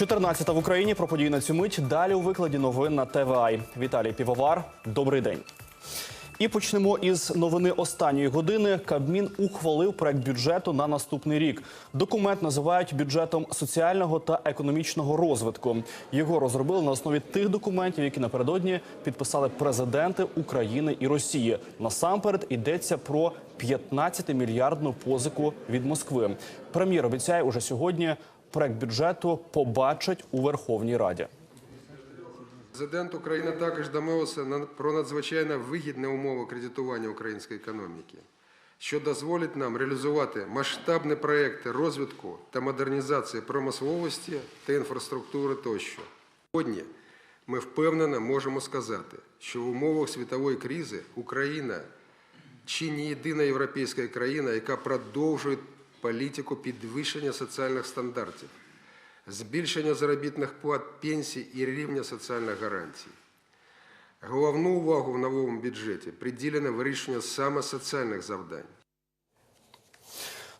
14 в Україні про події на цю мить. Далі у викладі новин на ТВА. Віталій Півовар. Добрий день. І почнемо із новини останньої години. Кабмін ухвалив проект бюджету на наступний рік. Документ називають бюджетом соціального та економічного розвитку. Його розробили на основі тих документів, які напередодні підписали президенти України і Росії. Насамперед йдеться про 15-мільярдну позику від Москви. Прем'єр обіцяє уже сьогодні. Проект бюджету побачать у Верховній Раді. Президент України також домовився про надзвичайно вигідні умови кредитування української економіки, що дозволить нам реалізувати масштабні проекти розвитку та модернізації промисловості та інфраструктури тощо. Сьогодні ми впевнено можемо сказати, що в умовах світової кризи Україна чи не єдина європейська країна, яка продовжує політику підвищення соціальних стандартів, збільшення заробітних плат, пенсій і рівня соціальних гарантій. Головну увагу в новому бюджеті приділено вирішенню саме соціальних завдань.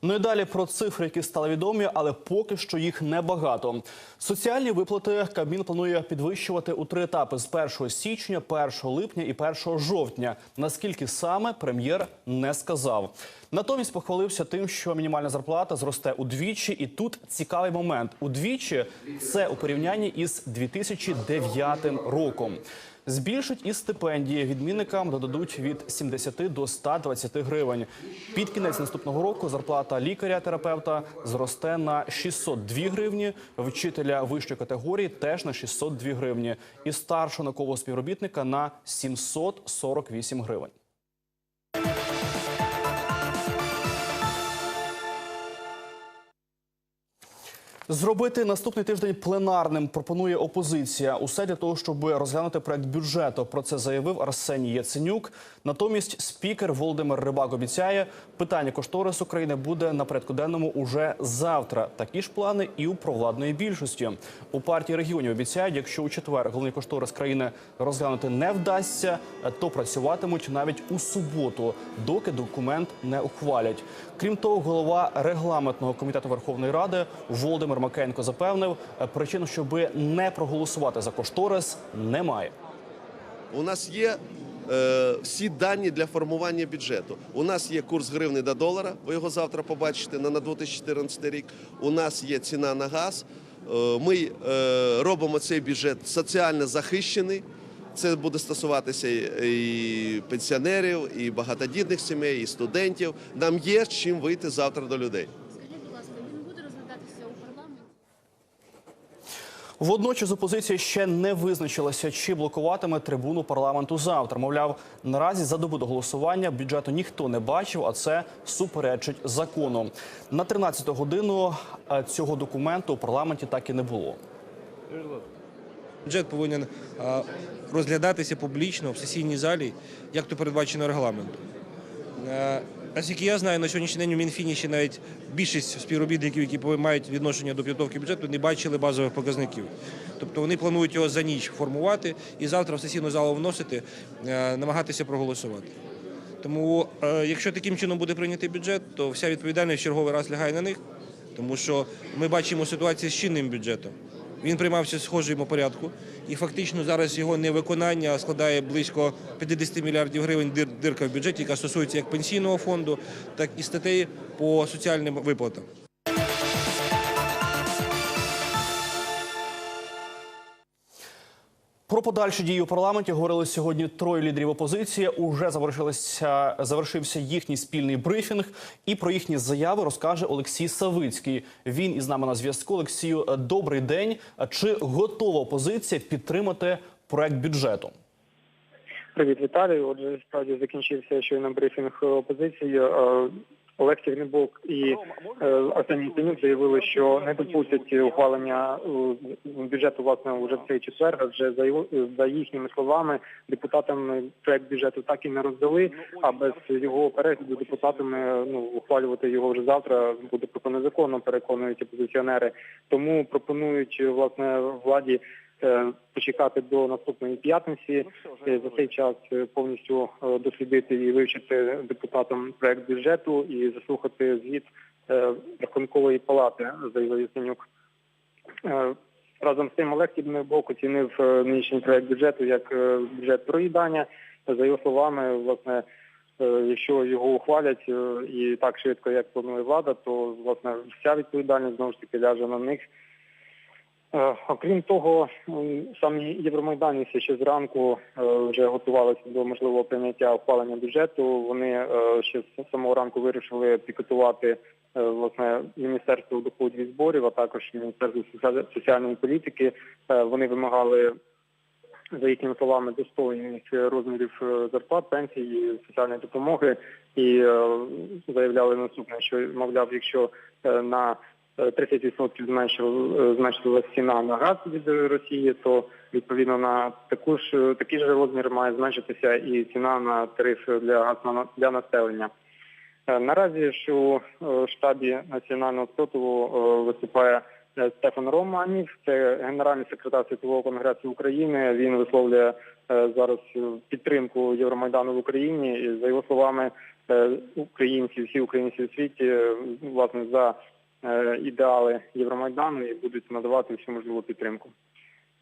Ну і далі про цифри, які стали відомі, але поки що їх небагато. Соціальні виплати Кабмін планує підвищувати у три етапи з 1 січня, 1 липня і 1 жовтня. Наскільки саме прем'єр не сказав. Натомість похвалився тим, що мінімальна зарплата зросте удвічі, і тут цікавий момент. Удвічі це у порівнянні із 2009 роком. Збільшать і стипендії відмінникам додадуть від 70 до 120 гривень. Під кінець наступного року зарплата лікаря-терапевта зросте на 602 гривні, вчителя вищої категорії теж на 602 гривні, і старшого наукового співробітника на 748 гривень. Зробити наступний тиждень пленарним пропонує опозиція. Усе для того, щоб розглянути проект бюджету. Про це заявив Арсеній Яценюк. Натомість спікер Володимир Рибак обіцяє, питання кошторису України буде на порядку денному уже завтра. Такі ж плани і у провладної більшості. У партії регіонів обіцяють, якщо у четвер головний кошторис країни розглянути не вдасться, то працюватимуть навіть у суботу, доки документ не ухвалять. Крім того, голова регламентного комітету Верховної Ради Володимир Макенко запевнив, причин, щоб не проголосувати за кошторис, немає. У нас є е, всі дані для формування бюджету. У нас є курс гривни до долара, ви його завтра побачите на, на 2014 рік. У нас є ціна на газ. Е, ми е, робимо цей бюджет соціально захищений. Це буде стосуватися і пенсіонерів, і багатодітних сімей, і студентів. Нам є чим вийти завтра до людей. Скажіть, будь ласка, він буде розглядатися у парламенті? Водночас опозиція ще не визначилася, чи блокуватиме трибуну парламенту завтра. Мовляв, наразі за добу до голосування бюджету ніхто не бачив, а це суперечить закону. На 13 годину е, цього документу у парламенті так і не було. Бюджет повинен розглядатися публічно в сесійній залі, як то передбачено регламентом. Наскільки я знаю, на сьогоднішній день у Мінфіні ще навіть більшість співробітників, які мають відношення до підготовки бюджету, не бачили базових показників. Тобто вони планують його за ніч формувати і завтра в сесійну залу вносити, е, намагатися проголосувати. Тому, е, якщо таким чином буде прийнятий бюджет, то вся відповідальність в черговий раз лягає на них, тому що ми бачимо ситуацію з чинним бюджетом. Він приймався схожому порядку, і фактично зараз його невиконання складає близько 50 мільярдів гривень дир- дирка в бюджеті, яка стосується як пенсійного фонду, так і статей по соціальним виплатам. Про подальші дії у парламенті говорили сьогодні троє лідерів опозиції. Уже завершилися завершився їхній спільний брифінг. І про їхні заяви розкаже Олексій Савицький. Він із нами на зв'язку. Олексію, е, добрий день. Чи готова опозиція підтримати проект бюджету? Привіт, Віталій. Отже, справді закінчився щойно брифінг опозиції. Е, Олег Тягнебок і е, Арсеній Тенюк заявили, що не допустять ухвалення е, бюджету власне вже в цей четвер. Адже за його за їхніми словами депутатам проект бюджету так і не роздали. А без його перегляду депутатами ну ухвалювати його вже завтра буде просто незаконно, переконують опозиціонери. Тому пропонують власне владі е, почекати до наступної п'ятниці. Е, За цей час е, повністю е, дослідити і вивчити депутатам проект бюджету і заслухати звіт е, рахункової палати, заявив Яценюк. Е, Разом з тим Олег Тібнебок оцінив е, нинішній проект бюджету як е, бюджет проїдання. За його словами, власне, е, якщо його ухвалять е, і так швидко, як планує влада, то власне вся відповідальність знову ж таки ляже на них. Е, Окрім того, самі євромайданівці ще зранку е, вже готувалися до можливого прийняття ухвалення бюджету. Вони е, ще з самого ранку вирішили пікетувати власне Міністерство доходів і зборів, а також Міністерство соціальної політики. Вони вимагали за їхніми словами достойних розмірів зарплат, пенсій, і соціальної допомоги, і заявляли наступне, що мовляв, якщо на 30% зменшив- е, ціна на газ від Росії, то відповідно на таку ж такий же розмір має зменшитися і ціна на тариф для для населення. Е, Наразі ж у е, штабі національного спротиву виступає Стефан Романів, це генеральний секретар Світового конгресу України. Він висловлює зараз підтримку Євромайдану в Україні. І за його словами, українці, всі українці у світі власне за ідеали Євромайдану і будуть надавати всю можливу підтримку.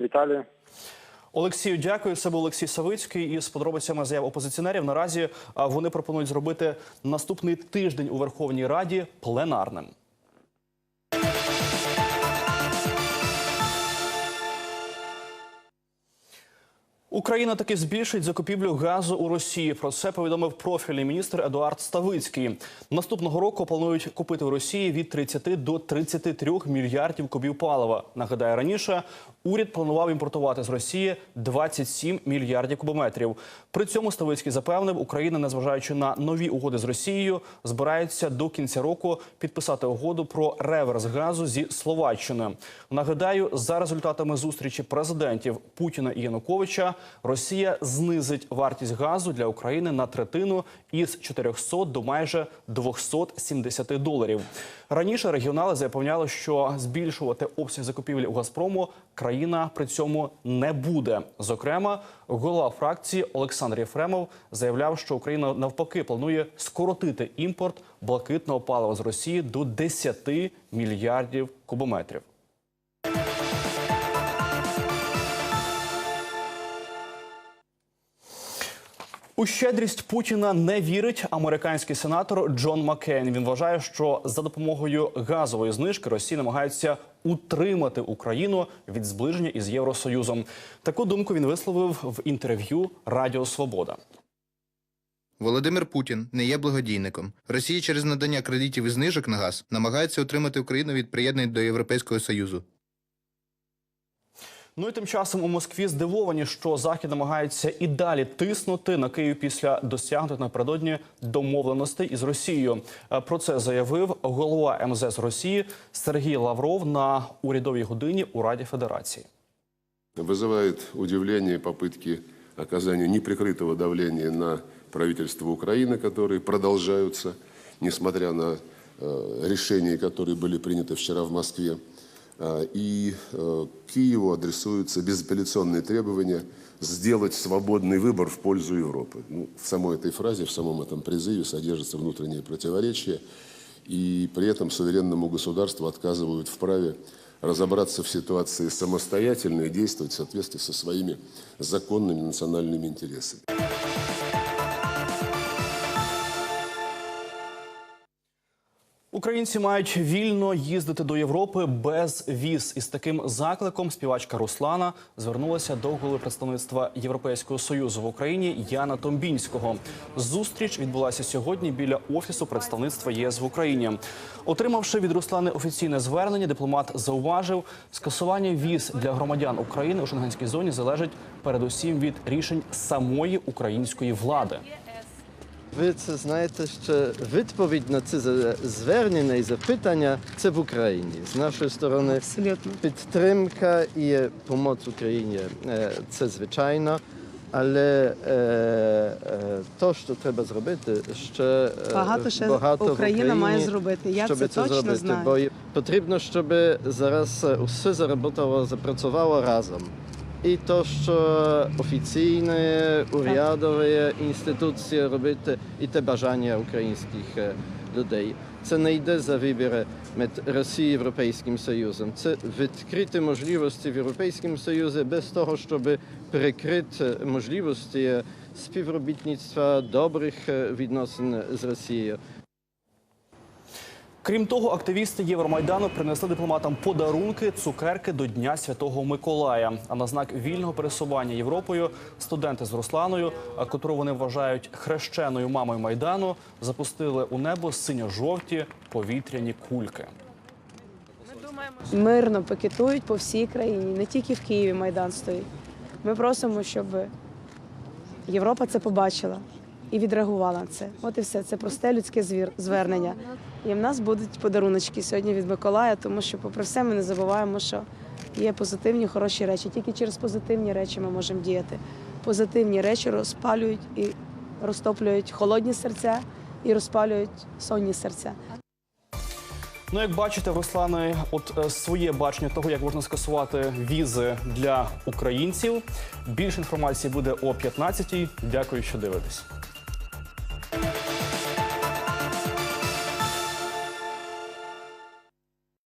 Віталію. Олексію, дякую. Це був Олексій Савицький із подробицями заяв опозиціонерів. Наразі вони пропонують зробити наступний тиждень у Верховній Раді пленарним. Україна таки збільшить закупівлю газу у Росії. Про це повідомив профільний міністр Едуард Ставицький. Наступного року планують купити в Росії від 30 до 33 мільярдів кубів палива. Нагадаю, раніше уряд планував імпортувати з Росії 27 мільярдів кубометрів. При цьому Ставицький запевнив, Україна, незважаючи на нові угоди з Росією, збирається до кінця року підписати угоду про реверс газу зі Словаччиною. Нагадаю, за результатами зустрічі президентів Путіна і Януковича, Росія знизить вартість газу для України на третину із 400 до майже 270 доларів. Раніше регіонали запевняли, що збільшувати обсяг закупівель у Газпрому країна при цьому не буде. Зокрема, голова фракції Олександр Єфремов заявляв, що Україна навпаки планує скоротити імпорт блакитного палива з Росії до 10 мільярдів кубометрів. У щедрість Путіна не вірить американський сенатор Джон Маккейн. Він вважає, що за допомогою газової знижки Росія намагається утримати Україну від зближення із Євросоюзом. Таку думку він висловив в інтерв'ю Радіо Свобода. Володимир Путін не є благодійником. Росія через надання кредитів і знижок на газ намагається утримати Україну від приєднання до Європейського Союзу. Ну і тим часом у Москві здивовані, що Захід намагається і далі тиснути на Київ після досягнутих напередодні домовленостей із Росією. Е, Про це заявив голова МЗС Росії Сергій Лавров на урядовій годині у Раді Федерації. Вызывает удивление попытки оказания неприкрытого давления на правительство Украины, которые продолжаются, несмотря на э, решения, которые были приняты вчера в Москве. А, И э, Киеву адресуются безапелляционные требования сделать свободный выбор в пользу Европы. Ну, в самой этой фразе, в самом этом призыве содержится внутреннее противоречие, и при этом суверенному государству отказывают в праве разобраться в ситуации самостоятельно и действовать в соответствии со своими законными национальными интересами. Українці мають вільно їздити до Європи без віз. Із таким закликом співачка Руслана звернулася до голови представництва Європейського союзу в Україні Яна Томбінського. Зустріч відбулася сьогодні біля офісу представництва ЄС в Україні. Отримавши від Руслани офіційне звернення, дипломат зауважив, скасування віз для громадян України у шенгенській зоні залежить передусім від рішень самої української влади. Ви це знаєте, що відповідь на це звернення і запитання це в Україні. З нашої сторони Абсолютно. підтримка і допомога Україні е, це звичайно. Але е, е, то, що треба зробити, ще е, Багато ще багато в Україна Україні, має зробити. Я щоб це точно зробити. знаю. Бо потрібно, щоб зараз усе заработало, запрацювало разом. І то, що офіційні урядові інституції робити, і те бажання українських людей. Це не йде за вибір між Росією і Європейським Союзом. Це відкриті можливості в Європейському Союзі без того, щоб перекрити можливості співробітництва добрих відносин з Росією. Крім того, активісти Євромайдану принесли дипломатам подарунки, цукерки до Дня Святого Миколая. А на знак вільного пересування Європою студенти з Русланою, котру вони вважають хрещеною мамою майдану, запустили у небо синьо-жовті повітряні кульки. мирно пикетують по всій країні, не тільки в Києві Майдан стоїть. Ми просимо, щоб Європа це побачила і відреагувала на це. От і все. Це просте людське звір- звернення. І в нас будуть подаруночки сьогодні від Миколая, тому що, попри все, ми не забуваємо, що є позитивні, хороші речі. Тільки через позитивні речі ми можемо діяти. Позитивні речі розпалюють і розтоплюють холодні серця і розпалюють сонні серця. Ну, як бачите, в Руслани, от е, своє бачення того, як можна скасувати візи для українців. Більше інформації буде о 15-й. Дякую, що дивитесь.